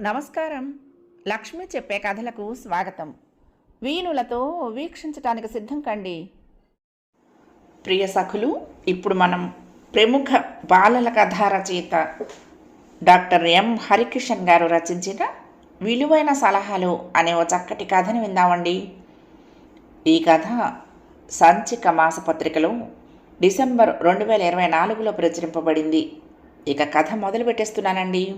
నమస్కారం. లక్ష్మి చెప్పే కథలకు స్వాగతం. వీణులతో వీక్షించటానికి సిద్ధం కండి. ప్రియ సఖులు ఇప్పుడు మనం ప్రముఖ బాలల కథా రచయిత డాక్టర్ ఎం. హరికిషన్ గారు రచించిన విలువైన సలహాలు అనే ఓ చక్కటి కథను విందామండి. ఈ కథ సంచిక మాసపత్రికలో డిసెంబర్ రెండు వేల ఇరవై నాలుగులో ప్రచురింపబడింది. ఇక కథ మొదలు పెట్టేస్తున్నానండి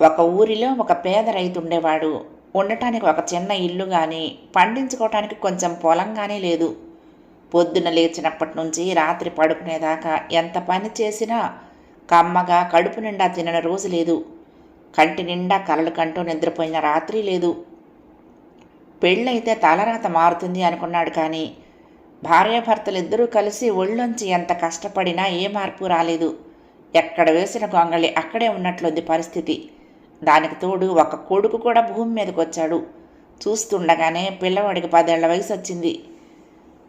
ఒక ఊరిలో ఒక పేద రైతు ఉండేవాడు. ఉండటానికి ఒక చిన్న ఇల్లు కానీ పండించుకోవటానికి కొంచెం పొలం కానీ లేదు. పొద్దున లేచినప్పటి నుంచి రాత్రి పడుకునేదాకా ఎంత పని చేసినా కమ్మగా కడుపు నిండా తినని రోజు లేదు. కంటి నిండా కలలు కంటూ నిద్రపోయిన రాత్రి లేదు. పెళ్ళైతే తలరాత మారుతుంది అనుకున్నాడు కానీ భార్యాభర్తలు ఇద్దరూ కలిసి ఒళ్ళొంచి ఎంత కష్టపడినా ఏ మార్పు రాలేదు. ఎక్కడ వేసిన గొంగళి అక్కడే ఉన్నట్లుంది పరిస్థితి. దానికి తోడు ఒక కొడుకు కూడా భూమి మీదకి వచ్చాడు. చూస్తుండగానే పిల్లవాడికి పదేళ్ళ వయసు వచ్చింది.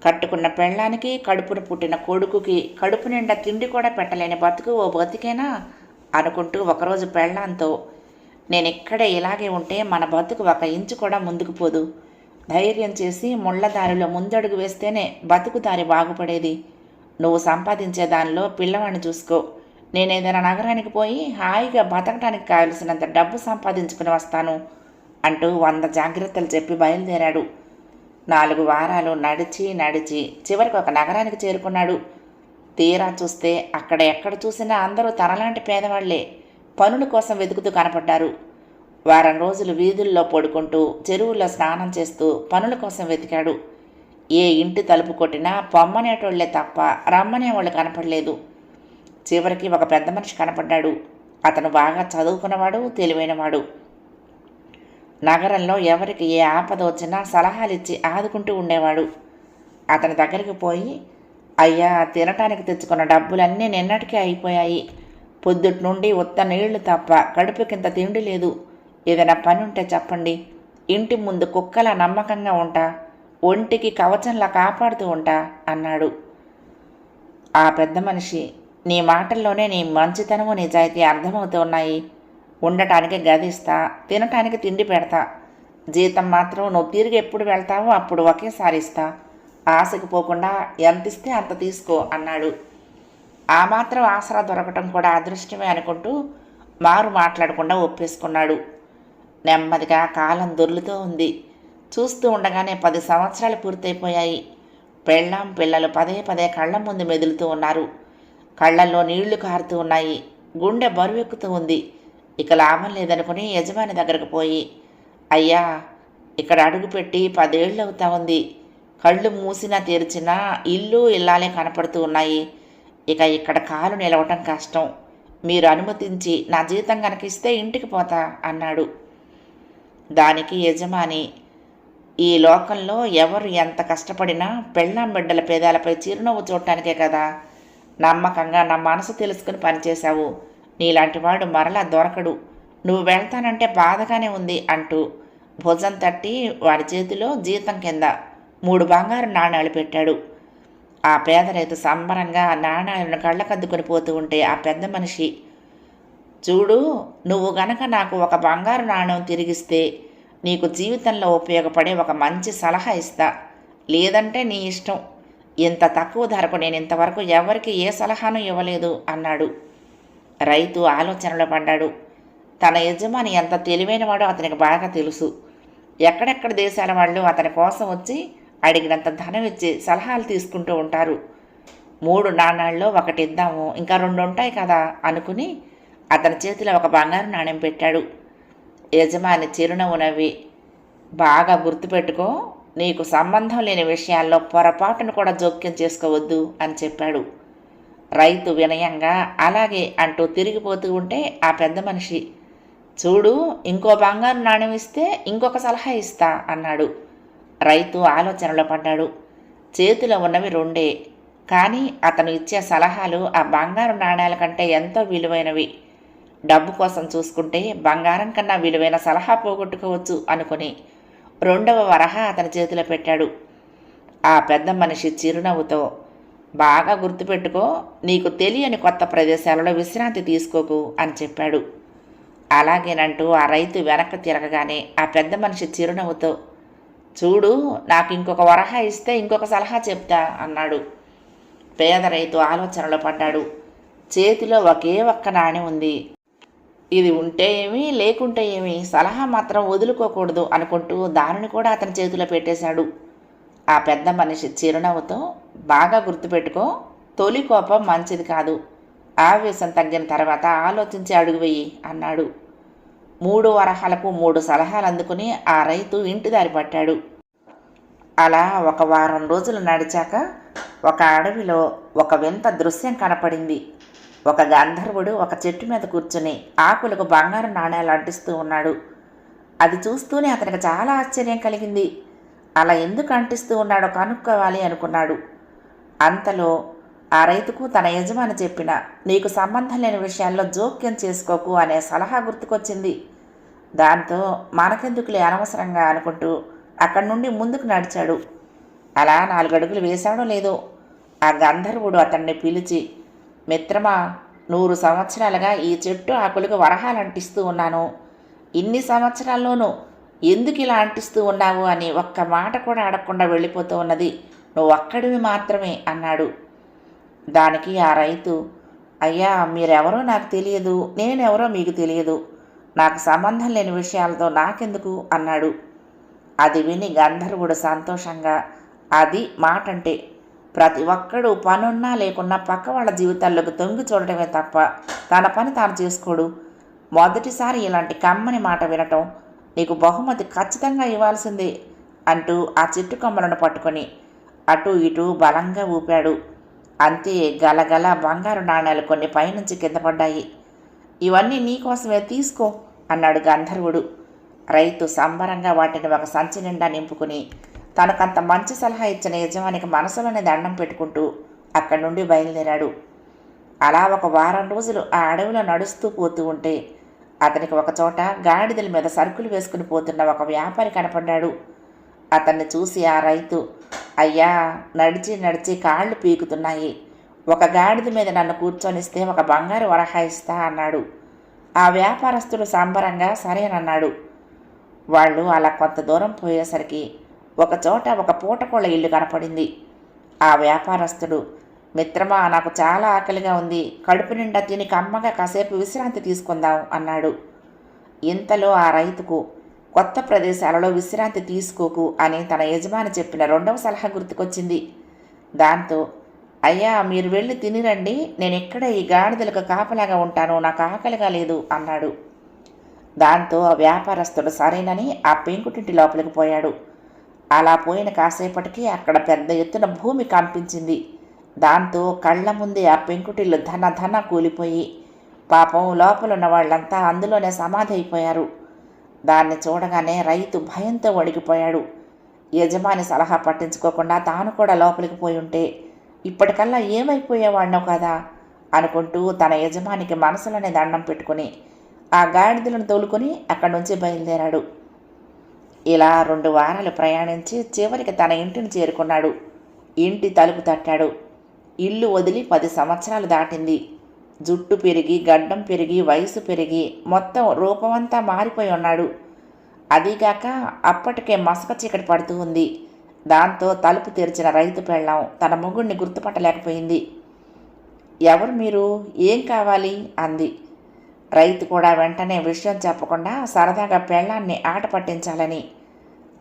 కట్టుకున్న పెళ్ళానికి కడుపున పుట్టిన కొడుకుకి కడుపు నిండా తిండి కూడా పెట్టలేని బతుకు ఓ బతికేనా? అనుకుంటూ ఒకరోజు పెళ్ళాంతో నేను ఇక్కడే ఇలాగే ఉంటే మన బతుకు ఒక ఇంచు కూడా ముందుకు పోదు. ధైర్యం చేసి ముళ్ళ దారిలో ముందడుగు వేస్తేనే బతుకు దారి బాగుపడేది. నువ్వు సంపాదించే దానిలో పిల్లవాడిని చూసుకో. నేను ఏదైనా నగరానికి పోయి హాయిగా బతకడానికి కావలసినంత డబ్బు సంపాదించుకుని వస్తాను అంటూ వంద జాగ్రత్తలు చెప్పి బయలుదేరాడు. నాలుగు వారాలు నడిచి నడిచి చివరికి ఒక నగరానికి చేరుకున్నాడు. తీరా చూస్తే అక్కడ ఎక్కడ చూసినా అందరూ తనలాంటి పేదవాళ్ళే. పనుల కోసం వెతుకుతూ కనపడ్డారు. వారం రోజులు వీధుల్లో పడుకుంటూ చెరువుల్లో స్నానం చేస్తూ పనుల కోసం వెతికాడు. ఏ ఇంటి తలుపు కొట్టినా పొమ్మనేటోళ్ళే తప్ప రమ్మనేవాళ్ళు కనపడలేదు. చివరికి ఒక పెద్ద మనిషి కనపడ్డాడు. అతను బాగా చదువుకున్నవాడు తెలివైనవాడు. నగరంలో ఎవరికి ఏ ఆపద వచ్చినా సలహాలు ఇచ్చి ఆదుకుంటూ ఉండేవాడు. అతని దగ్గరికి పోయి అయ్యా తినటానికి తెచ్చుకున్న డబ్బులన్నీ నిన్నటికే అయిపోయాయి. పొద్దుటి నుండి ఉత్త నీళ్ళు తప్ప కడుపుకింత తిండి లేదు. ఏదైనా పని ఉంటే చెప్పండి. ఇంటి ముందు కుక్కలా నమ్మకంగా ఉంటా. ఒంటికి కవచంలా కాపాడుతూ ఉంటా అన్నాడు. ఆ పెద్ద మనిషి నీ మాటల్లోనే నీ మంచితనము నిజాయితీ అర్థమవుతూ ఉన్నాయి. ఉండటానికి గదిస్తా తినటానికి తిండి పెడతా. జీతం మాత్రం నువ్వు తిరిగి ఎప్పుడు వెళ్తావో అప్పుడు ఒకేసారి ఇస్తా. ఆశకు పోకుండా ఎంత ఇస్తే అంత తీసుకో అన్నాడు. ఆ మాత్రం ఆసరా దొరకటం కూడా అదృష్టమే అనుకుంటూ మారు మాట్లాడకుండా ఒప్పేసుకున్నాడు. నెమ్మదిగా కాలం దొర్లుతూ ఉంది. చూస్తూ ఉండగానే పది సంవత్సరాలు పూర్తయిపోయాయి. పెళ్ళాం పిల్లలు పదే పదే కళ్ళ ముందు మెదులుతూ ఉన్నారు. కళ్ళల్లో నీళ్ళు కారుతూ ఉన్నాయి. గుండె బరువెక్కుతూ ఉంది. ఇక లాభం లేదనుకుని యజమాని దగ్గరకు పోయి అయ్యా ఇక్కడ అడుగుపెట్టి పదేళ్ళు అవుతా ఉంది. కళ్ళు మూసినా తెరిచినా ఇల్లు ఇల్లాలే కనపడుతూ ఉన్నాయి. ఇక ఇక్కడ కాలు నిలవటం కష్టం. మీరు అనుమతించి నా జీతం కనుక ఇస్తే ఇంటికి పోతా అన్నాడు. దానికి యజమాని ఈ లోకంలో ఎవరు ఎంత కష్టపడినా పెళ్ళాం బిడ్డల పేదాలపై చిరునవ్వు చూడటానికే కదా. నమ్మకంగా నా మనసు తెలుసుకుని పనిచేశావు. నీలాంటి వాడు మరలా దొరకడు. నువ్వు వెళ్తానంటే బాధగానే ఉంది అంటూ భుజం తట్టి వాడి చేతిలో జీతం కింద మూడు బంగారు నాణాలు పెట్టాడు. ఆ పేద రైతు సంబరంగా నాణాలను కళ్ళకద్దుకొని పోతూ ఉంటే ఆ పెద్ద మనిషి చూడు నువ్వు గనక నాకు ఒక బంగారు నాణ్యం తిరిగిస్తే నీకు జీవితంలో ఉపయోగపడే ఒక మంచి సలహా ఇస్తా. లేదంటే నీ ఇష్టం. ఇంత తక్కువ ధరకు నేను ఇంతవరకు ఎవరికి ఏ సలహాను ఇవ్వలేదు అన్నాడు. రైతు ఆలోచనలో పడ్డాడు. తన యజమాని ఎంత తెలివైనవాడో అతనికి బాగా తెలుసు. ఎక్కడెక్కడ దేశాల వాళ్ళు అతని కోసం వచ్చి అడిగినంత ధనం ఇచ్చి సలహాలు తీసుకుంటూ ఉంటారు. మూడు నాణాల్లో ఒకటి ఇద్దాము ఇంకా రెండు ఉంటాయి కదా అనుకుని అతని చేతిలో ఒక బంగారు నాణ్యం పెట్టాడు. యజమాని చిరునవ్వు నవ్వి బాగా గుర్తుపెట్టుకో నీకు సంబంధం లేని విషయాల్లో పొరపాటును కూడా జోక్యం చేసుకోవద్దు అని చెప్పాడు. రైతు వినయంగా అలాగే అంటూ తిరిగిపోతూ ఉంటే ఆ పెద్ద మనిషి చూడు ఇంకో బంగారు నాణ్యం ఇస్తే ఇంకొక సలహా ఇస్తా అన్నాడు. రైతు ఆలోచనలో పడ్డాడు. చేతిలో ఉన్నవి రెండే కానీ అతను ఇచ్చే సలహాలు ఆ బంగారు నాణ్యాల కంటే ఎంతో విలువైనవి. డబ్బు కోసం చూసుకుంటే బంగారం కన్నా విలువైన సలహా పోగొట్టుకోవచ్చు అనుకుని రెండవ వరహ అతని చేతిలో పెట్టాడు. ఆ పెద్ద మనిషి చిరునవ్వుతో బాగా గుర్తుపెట్టుకో నీకు తెలియని కొత్త ప్రదేశాలలో విశ్రాంతి తీసుకోకు అని చెప్పాడు. అలాగేనంటూ ఆ రైతు వెనక్కి తిరగగానే ఆ పెద్ద మనిషి చిరునవ్వుతో చూడు నాకు ఇంకొక వరహా ఇస్తే ఇంకొక సలహా చెప్తా అన్నాడు. పేద రైతు ఆలోచనలో పడ్డాడు. చేతిలో ఒకే ఒక్క నాణెం ఉంది. ఇది ఉంటే ఏమి లేకుంటే ఏమి సలహా మాత్రం వదులుకోకూడదు అనుకుంటూ దానిని కూడా అతని చేతిలో పెట్టేశాడు. ఆ పెద్ద మనిషి చిరునవ్వుతో బాగా గుర్తుపెట్టుకో తొలి కోపం మంచిది కాదు. ఆవేశం తగ్గిన తర్వాత ఆలోచించి అడుగు వెయ్యి అన్నాడు. మూడు వరహాలకు మూడు సలహాలు అందుకుని ఆ రైతు ఇంటి దారి పట్టాడు. అలా ఒక వారం రోజులు నడిచాక ఒక అడవిలో ఒక వింత దృశ్యం కనపడింది. ఒక గంధర్వుడు ఒక చెట్టు మీద కూర్చుని ఆకులకు బంగారు నాణేలు అంటిస్తూ ఉన్నాడు. అది చూస్తూనే అతనికి చాలా ఆశ్చర్యం కలిగింది. అలా ఎందుకు అంటిస్తూ ఉన్నాడో కనుక్కోవాలి అనుకున్నాడు. అంతలో ఆ రైతుకు తన యజమాని చెప్పిన నీకు సంబంధం లేని విషయాల్లో జోక్యం చేసుకోకు అనే సలహా గుర్తుకొచ్చింది. దాంతో మనకెందుకులే అనవసరంగా అనుకుంటూ అక్కడి నుండి ముందుకు నడిచాడు. అలా నాలుగడుగులు వేశాడో లేదో ఆ గంధర్వుడు అతన్ని పిలిచి మిత్రమా నూరు సంవత్సరాలుగా ఈ చెట్టు ఆకులకు వరహాలు అంటిస్తూ ఉన్నాను. ఇన్ని సంవత్సరాల్లోనూ ఎందుకు ఇలా అంటిస్తూ ఉన్నావు అని ఒక్క మాట కూడా అడగకుండా వెళ్ళిపోతూ ఉన్నది. నువ్వు ఒక్కడివి మాత్రమే అన్నాడు. దానికి ఆ రైతు అయ్యా మీరెవరో నాకు తెలియదు. నేనెవరో మీకు తెలియదు. నాకు సంబంధం లేని విషయాలతో నాకెందుకు? అన్నాడు. అది విని గంధర్వుడు సంతోషంగా అది మాటంటే ప్రతి ఒక్కడు పనున్నా లేకున్నా పక్క వాళ్ళ జీవితాల్లోకి తొంగి చూడటమే తప్ప తన పని తాను చేసుకోడు. మొదటిసారి ఇలాంటి కమ్మని మాట వినటం నీకు బహుమతి ఖచ్చితంగా ఇవ్వాల్సిందే అంటూ ఆ చెట్టు కొమ్మలను పట్టుకొని అటు ఇటు బలంగా ఊపాడు. అంతే గలగల బంగారు నాణేలు కొన్ని పైనుంచి కింద పడ్డాయి. ఇవన్నీ నీకోసమే తీసుకో అన్నాడు గంధర్వుడు. రైతు సంబరంగా వాటిని ఒక సంచి నిండా నింపుకుని తనకంత మంచి సలహా ఇచ్చిన యజమానికి మనసులోనే దండం పెట్టుకుంటూ అక్కడి నుండి బయలుదేరాడు. అలా ఒక వారం రోజులు ఆ అడవిలో నడుస్తూ పోతూ ఉంటే అతనికి ఒకచోట గాడిదల మీద సరుకులు వేసుకుని పోతున్న ఒక వ్యాపారి కనపడ్డాడు. అతన్ని చూసి ఆ రైతు అయ్యా నడిచి నడిచి కాళ్ళు పీకుతున్నాయి. ఒక గాడిద మీద నన్ను కూర్చొనిస్తే ఒక బంగారు వరహా ఇస్తా అన్నాడు. ఆ వ్యాపారస్తుడు సంబరంగా సరేనన్నాడు వాళ్ళు అలా కొంత దూరం పోయేసరికి ఒక చోట ఒక పూటకోళ్ళ ఇల్లు కనపడింది. ఆ వ్యాపారస్తుడు మిత్రమా నాకు చాలా ఆకలిగా ఉంది. కడుపు నిండా తిని కమ్మగా కాసేపు విశ్రాంతి తీసుకుందాం అన్నాడు. ఇంతలో ఆ రైతుకు కొత్త ప్రదేశాలలో విశ్రాంతి తీసుకోకు అని తన యజమాని చెప్పిన రెండవ సలహా గుర్తుకొచ్చింది. దాంతో అయ్యా మీరు వెళ్ళి తినిరండి. నేను ఎక్కడ ఈ గాడిదలకు కాపలాగా ఉంటాను. నాకు ఆకలిగా లేదు అన్నాడు. దాంతో ఆ వ్యాపారస్తుడు సరేనని ఆ పెంకుటింటి లోపలికి పోయాడు. అలా పోయిన కాసేపటికి అక్కడ పెద్ద ఎత్తున భూమి కంపించింది. దాంతో కళ్ళ ముందే ఆ పెంకుటిల్లు ధన ధన కూలిపోయి పాపం లోపలున్న వాళ్ళంతా అందులోనే సమాధి అయిపోయారు దాన్ని చూడగానే రైతు భయంతో వణికిపోయాడు. యజమాని సలహా పట్టించుకోకుండా తాను కూడా లోపలికి పోయి ఉంటే ఇప్పటికల్లా ఏమైపోయేవాడినో కదా? అనుకుంటూ తన యజమానికి మనసులోనే దండం పెట్టుకుని ఆ గాడిదలను తోలుకొని అక్కడి నుంచి బయలుదేరాడు. ఇలా రెండు వారాలు ప్రయాణించి చివరికి తన ఇంటిని చేరుకున్నాడు. ఇంటి తలుపు తట్టాడు. ఇల్లు వదిలి పది సంవత్సరాలు దాటింది. జుట్టు పెరిగి గడ్డం పెరిగి వయసు పెరిగి మొత్తం రూపమంతా మారిపోయి ఉన్నాడు. అదీగాక అప్పటికే మసక చీకటి పడుతూ ఉంది. దాంతో తలుపు తెరిచిన రైతు పెళ్ళాం తన మొగుడిని గుర్తుపట్టలేకపోయింది. ఎవరు మీరు? ఏం కావాలి? అంది. రైతు కూడా వెంటనే విషయం చెప్పకుండా సరదాగా పెళ్ళాన్ని ఆట పట్టించాలని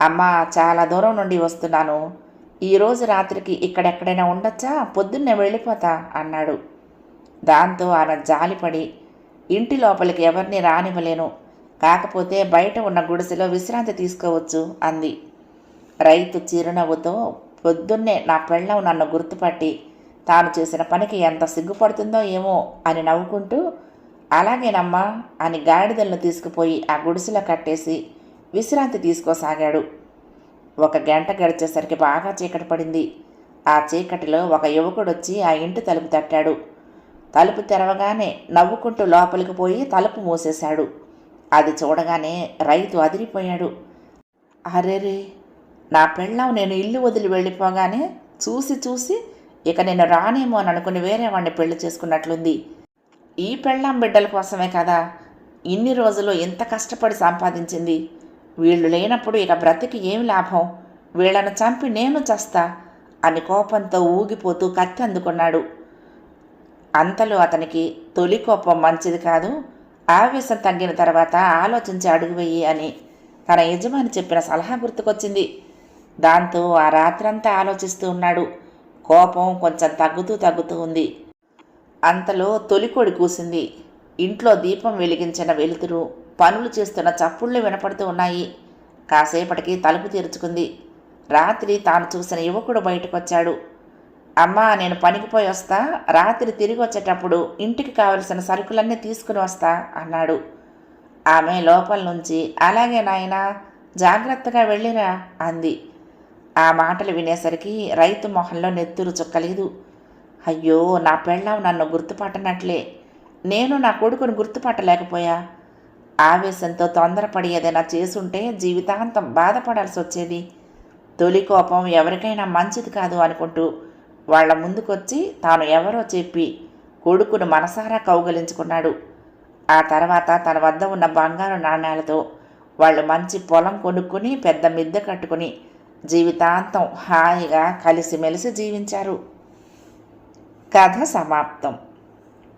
అమ్మా చాలా దూరం నుండి వస్తున్నాను. ఈరోజు రాత్రికి ఇక్కడెక్కడైనా ఉండొచ్చా? పొద్దున్నే వెళ్ళిపోతా అన్నాడు. దాంతో ఆమె జాలిపడి ఇంటి లోపలికి ఎవరిని రానివ్వలేను. కాకపోతే బయట ఉన్న గుడిసెలో విశ్రాంతి తీసుకోవచ్చు అంది. రైతు చిరునవ్వుతో పొద్దున్నే నా పెళ్ళం నన్ను గుర్తుపట్టి తాను చేసిన పనికి ఎంత సిగ్గుపడుతుందో ఏమో అని నవ్వుకుంటూ అలాగేనమ్మా అని గాడిదలను తీసుకుపోయి ఆ గుడిసెలో కట్టేసి విశ్రాంతి తీసుకోసాగాడు. ఒక గంట గడిచేసరికి బాగా చీకటి పడింది. ఆ చీకటిలో ఒక యువకుడు వచ్చి ఆ ఇంటి తలుపు తట్టాడు. తలుపు తెరవగానే నవ్వుకుంటూ లోపలికి పోయి తలుపు మూసేశాడు. అది చూడగానే రైతు అదిరిపోయాడు. అరేరే నా పెళ్ళం నేను ఇల్లు వదిలి వెళ్ళిపోగానే చూసి చూసి ఇక నేను రానేమో అని అనుకుని వేరే వాడిని పెళ్ళి చేసుకున్నట్లుంది. ఈ పెళ్ళాం బిడ్డల కోసమే కదా? ఇన్ని రోజులు ఎంత కష్టపడి సంపాదించింది. వీళ్ళు లేనప్పుడు ఇక బ్రతికి ఏమి లాభం? వీళ్ళను చంపి నేను చస్తా అని కోపంతో ఊగిపోతూ కత్తి అందుకున్నాడు. అంతలో అతనికి తొలి కోపం మంచిది కాదు. ఆవేశం తగ్గిన తర్వాత ఆలోచించి అడుగు వెయ్యి అని తన యజమాని చెప్పిన సలహా గుర్తుకొచ్చింది. దాంతో ఆ రాత్రంతా ఆలోచిస్తూ ఉన్నాడు. కోపం కొంచెం తగ్గుతూ తగ్గుతూ ఉంది. అంతలో తొలికోడి కూసింది. ఇంట్లో దీపం వెలిగించిన వెలుతురు పనులు చేస్తున్న చప్పుళ్ళు వినపడుతూ ఉన్నాయి. కాసేపటికి తలుపు తెరుచుకుంది. రాత్రి తాను చూసిన యువకుడు బయటకొచ్చాడు. అమ్మా నేను పనికి పోయి వస్తా. రాత్రి తిరిగి వచ్చేటప్పుడు ఇంటికి కావలసిన సరుకులన్నీ తీసుకుని వస్తా అన్నాడు. ఆమె లోపల నుంచి అలాగే నాయనా జాగ్రత్తగా వెళ్ళిరా అంది. ఆ మాటలు వినేసరికి రైతు మొహంలో నెత్తురు చుక్కలేదు. అయ్యో నా పెళ్ళాం నన్ను గుర్తుపట్టనట్లే. నేను నా కొడుకును గుర్తుపట్టలేకపోయా. ఆవేశంతో తొందరపడి ఏదైనా చేసుంటే జీవితాంతం బాధపడాల్సి వచ్చేది. తొలి కోపం ఎవరికైనా మంచిది కాదు అనుకుంటూ వాళ్ళ ముందుకొచ్చి తాను ఎవరో చెప్పి కొడుకును మనసారా కౌగలించుకున్నాడు. ఆ తర్వాత తన వద్ద ఉన్న బంగారు నాణ్యాలతో వాళ్ళు మంచి పొలం కొనుక్కుని పెద్ద మిద్దె కట్టుకుని జీవితాంతం హాయిగా కలిసిమెలిసి జీవించారు. కథ సమాప్తం.